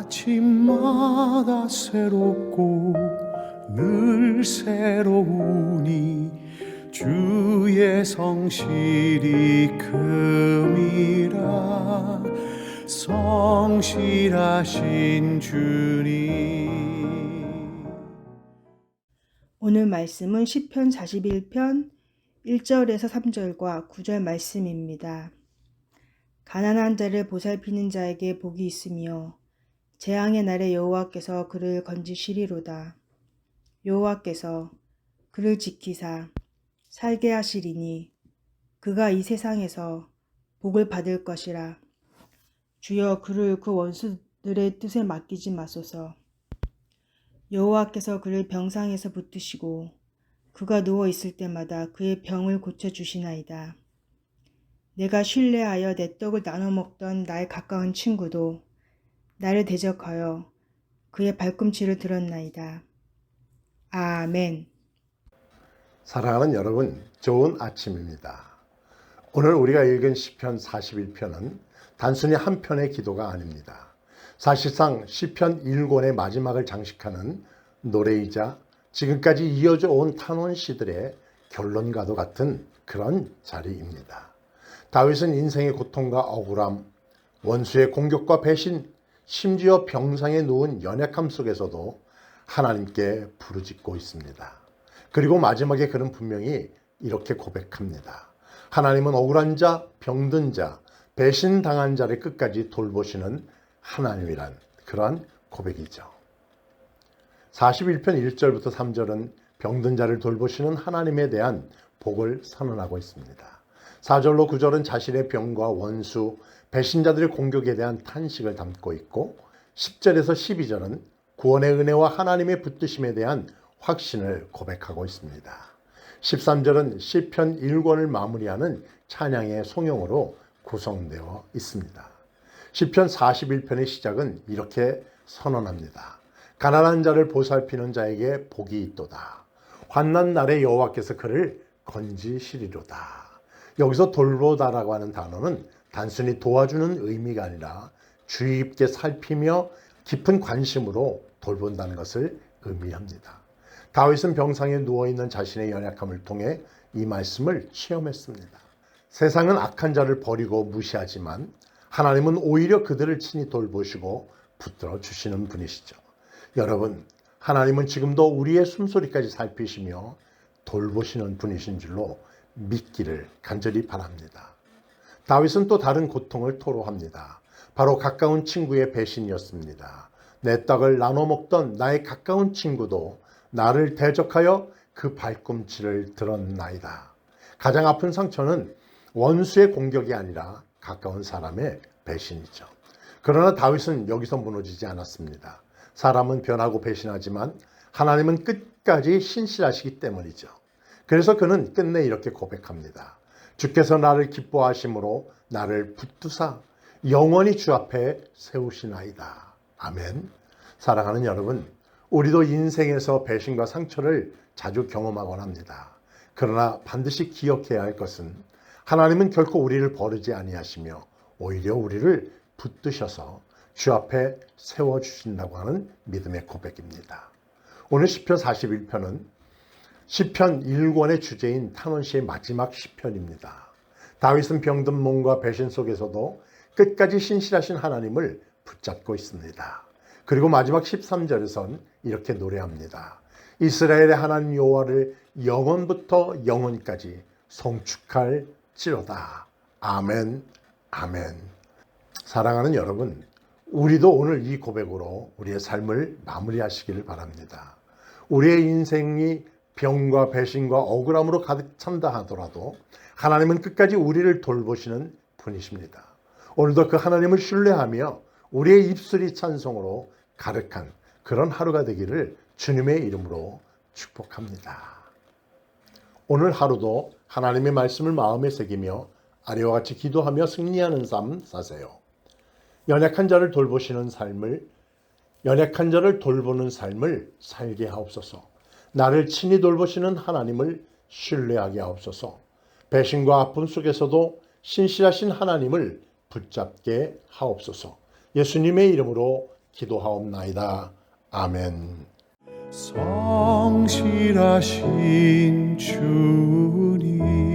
아침마다 새롭고 늘 새로우니 주의 성실이 큼이라 성실하신 주님 오늘 말씀은 시편 41편 1절에서 3절과 9절 말씀입니다. 가난한 자를 보살피는 자에게 복이 있으며 재앙의 날에 여호와께서 그를 건지시리로다. 여호와께서 그를 지키사 살게 하시리니 그가 이 세상에서 복을 받을 것이라. 주여 그를 그 원수들의 뜻에 맡기지 마소서. 여호와께서 그를 병상에서 붙드시고 그가 누워 있을 때마다 그의 병을 고쳐 주시나이다. 내가 신뢰하여 내 떡을 나눠 먹던 나의 가까운 친구도 나를 대적하여 그의 발꿈치를 들었나이다. 아멘. 사랑하는 여러분, 좋은 아침입니다. 오늘 우리가 읽은 시편 41편은 단순히 한 편의 기도가 아닙니다. 사실상 시편 1권의 마지막을 장식하는 노래이자 지금까지 이어져 온 탄원 시들의 결론과도 같은 그런 자리입니다. 다윗은 인생의 고통과 억울함, 원수의 공격과 배신, 심지어 병상에 누운 연약함 속에서도 하나님께 부르짖고 있습니다. 그리고 마지막에 그는 분명히 이렇게 고백합니다. 하나님은 억울한 자, 병든 자, 배신당한 자를 끝까지 돌보시는 하나님이란 그러한 고백이죠. 41편 1절부터 3절은 병든 자를 돌보시는 하나님에 대한 복을 선언하고 있습니다. 4절로 9절은 자신의 병과 원수, 배신자들의 공격에 대한 탄식을 담고 있고 10절에서 12절은 구원의 은혜와 하나님의 붙드심에 대한 확신을 고백하고 있습니다. 13절은 시편 1권을 마무리하는 찬양의 송영으로 구성되어 있습니다. 시편 41편의 시작은 이렇게 선언합니다. 가난한 자를 보살피는 자에게 복이 있도다. 환난 날에 여호와께서 그를 건지시리로다. 여기서 돌보다라고 하는 단어는 단순히 도와주는 의미가 아니라 주의 깊게 살피며 깊은 관심으로 돌본다는 것을 의미합니다. 다윗은 병상에 누워 있는 자신의 연약함을 통해 이 말씀을 체험했습니다. 세상은 악한 자를 버리고 무시하지만 하나님은 오히려 그들을 친히 돌보시고 붙들어 주시는 분이시죠. 여러분, 하나님은 지금도 우리의 숨소리까지 살피시며 돌보시는 분이신 줄로 믿기를 간절히 바랍니다. 다윗은 또 다른 고통을 토로합니다. 바로 가까운 친구의 배신이었습니다. 내 떡을 나눠 먹던 나의 가까운 친구도 나를 대적하여 그 발꿈치를 들었나이다. 가장 아픈 상처는 원수의 공격이 아니라 가까운 사람의 배신이죠. 그러나 다윗은 여기서 무너지지 않았습니다. 사람은 변하고 배신하지만 하나님은 끝까지 신실하시기 때문이죠. 그래서 그는 끝내 이렇게 고백합니다. 주께서 나를 기뻐하심으로 나를 붙드사 영원히 주 앞에 세우시나이다. 아멘. 사랑하는 여러분, 우리도 인생에서 배신과 상처를 자주 경험하곤 합니다. 그러나 반드시 기억해야 할 것은 하나님은 결코 우리를 버리지 아니하시며 오히려 우리를 붙드셔서 주 앞에 세워 주신다고 하는 믿음의 고백입니다. 오늘 시편 41편은 시편 1권의 주제인 탄원시의 마지막 시편입니다. 다윗은 병든 몸과 배신 속에서도 끝까지 신실하신 하나님을 붙잡고 있습니다. 그리고 마지막 13절에선 이렇게 노래합니다. 이스라엘의 하나님 여호와를 영원부터 영원까지 성축할 지로다. 아멘. 아멘. 사랑하는 여러분, 우리도 오늘 이 고백으로 우리의 삶을 마무리하시기를 바랍니다. 우리의 인생이 병과 배신과 억울함으로 가득 찬다 하더라도 하나님은 끝까지 우리를 돌보시는 분이십니다. 오늘도 그 하나님을 신뢰하며 우리의 입술이 찬송으로 가득한 그런 하루가 되기를 주님의 이름으로 축복합니다. 오늘 하루도 하나님의 말씀을 마음에 새기며 아래와 같이 기도하며 승리하는 삶 사세요. 연약한 자를 돌보시는 삶을 연약한 자를 돌보는 삶을 살게 하옵소서. 나를 친히 돌보시는 하나님을 신뢰하게 하옵소서. 배신과 아픔 속에서도 신실하신 하나님을 붙잡게 하옵소서. 예수님의 이름으로 기도하옵나이다. 아멘. 성실하신 주님